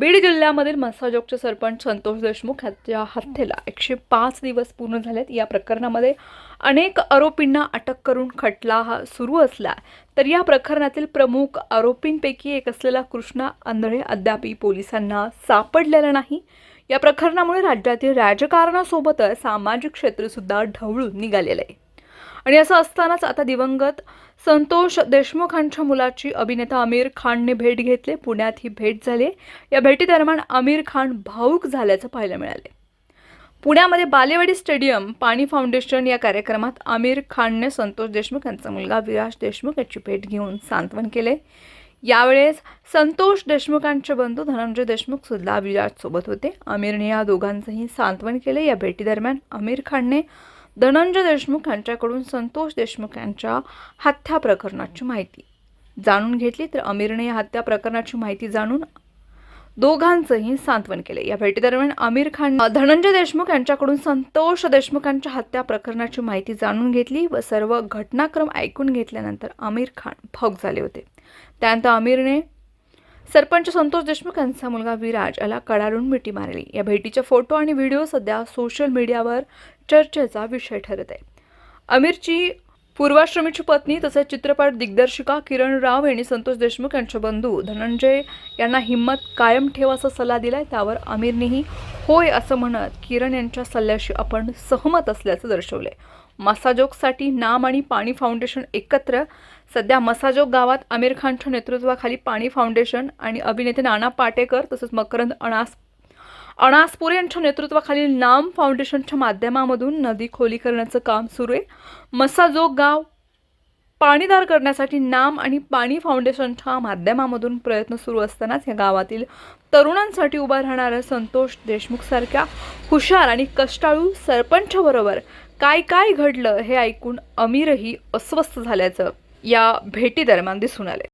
बीड जिल्ह्यामधील मसाजोगचे सरपंच संतोष देशमुख यांच्या हत्येला एकशे पाच दिवस पूर्ण झालेत. या प्रकरणामध्ये अनेक आरोपींना अटक करून खटला हा सुरू असला तर या प्रकरणातील प्रमुख आरोपींपैकी एक असलेला कृष्णा आंधळे अद्यापी पोलिसांना सापडलेला नाही. या प्रकरणामुळे राज्यातील राजकारणासोबतच सामाजिक क्षेत्रसुद्धा ढवळून निघालेलं आहे. आणि असं असतानाच आता दिवंगत संतोष देशमुखांच्या मुलाची अभिनेता आमिर खानने भेट घेतली. पुण्यात ही भेट झाली. या भेटीदरम्यान आमिर खान भाऊक झाल्याचं पाहायला मिळाले. पुण्यामध्ये बालेवाडी स्टेडियम पाणी फाउंडेशन या कार्यक्रमात आमिर खानने संतोष देशमुख यांचा मुलगा विराज देशमुख याची भेट घेऊन सांत्वन केले. यावेळेस संतोष देशमुखांचे बंधू धनंजय देशमुख सुद्धा विराजसोबत होते. आमिरने या दोघांचंही सांत्वन केले. या भेटीदरम्यान आमिर खानने धनंजय देशमुख यांच्याकडून संतोष देशमुख यांच्या हत्या प्रकरणाची माहिती. जाणून घेतली तर आमिरने या हत्या प्रकरणाची माहिती जाणून दोघांचंही सांत्वन केले. या भेटीदरम्यान आमिर खान धनंजय देशमुख यांच्याकडून संतोष देशमुख यांच्या हत्या प्रकरणाची माहिती जाणून घेतली व सर्व घटनाक्रम ऐकून घेतल्यानंतर आमिर खान भाऊक झाले होते. त्यानंतर आमिरने सरपंच संतोष देशमुख यांचा मुलगा विराज याला कडाडून मिठी मारली. या भेटीचे फोटो आणि व्हिडिओ सध्या सोशल मीडियावर चर्चेचा विषय ठरत. आहे आमिरची पूर्वाश्रमीची पत्नी तसेच चित्रपट दिग्दर्शिका किरण राव यांनी संतोष देशमुख यांचे बंधू धनंजय यांना हिंमत कायम ठेवाचा सल्ला दिलाय. त्यावर आमिरनेही होय असं म्हणत किरण यांच्या सल्ल्याशी आपण सहमत असल्याचं दर्शवलंय. मसाजोगसाठी नाम आणि पाणी फाउंडेशन एकत्र. सध्या मसाजोग गावात आमिर खानच्या नेतृत्वाखाली पाणी फाउंडेशन आणि अभिनेते नाना पाटेकर तसंच मकरंद अणास अणासपुरे यांच्या नेतृत्वाखालील नाम फाउंडेशनच्या माध्यमामधून नदी खोलीकरणाचं काम सुरू आहे. मसाजोग गाव पाणीदार करण्यासाठी नाम आणि पाणी फाउंडेशनच्या माध्यमामधून प्रयत्न सुरू असतानाच या गावातील तरुणांसाठी उभा राहणाऱ्या संतोष देशमुखसारख्या हुशार आणि कष्टाळू सरपंचबरोबर काय काय घडलं हे ऐकून अमीरही अस्वस्थ झाल्याचं या भेटीदरम्यान दिसून आले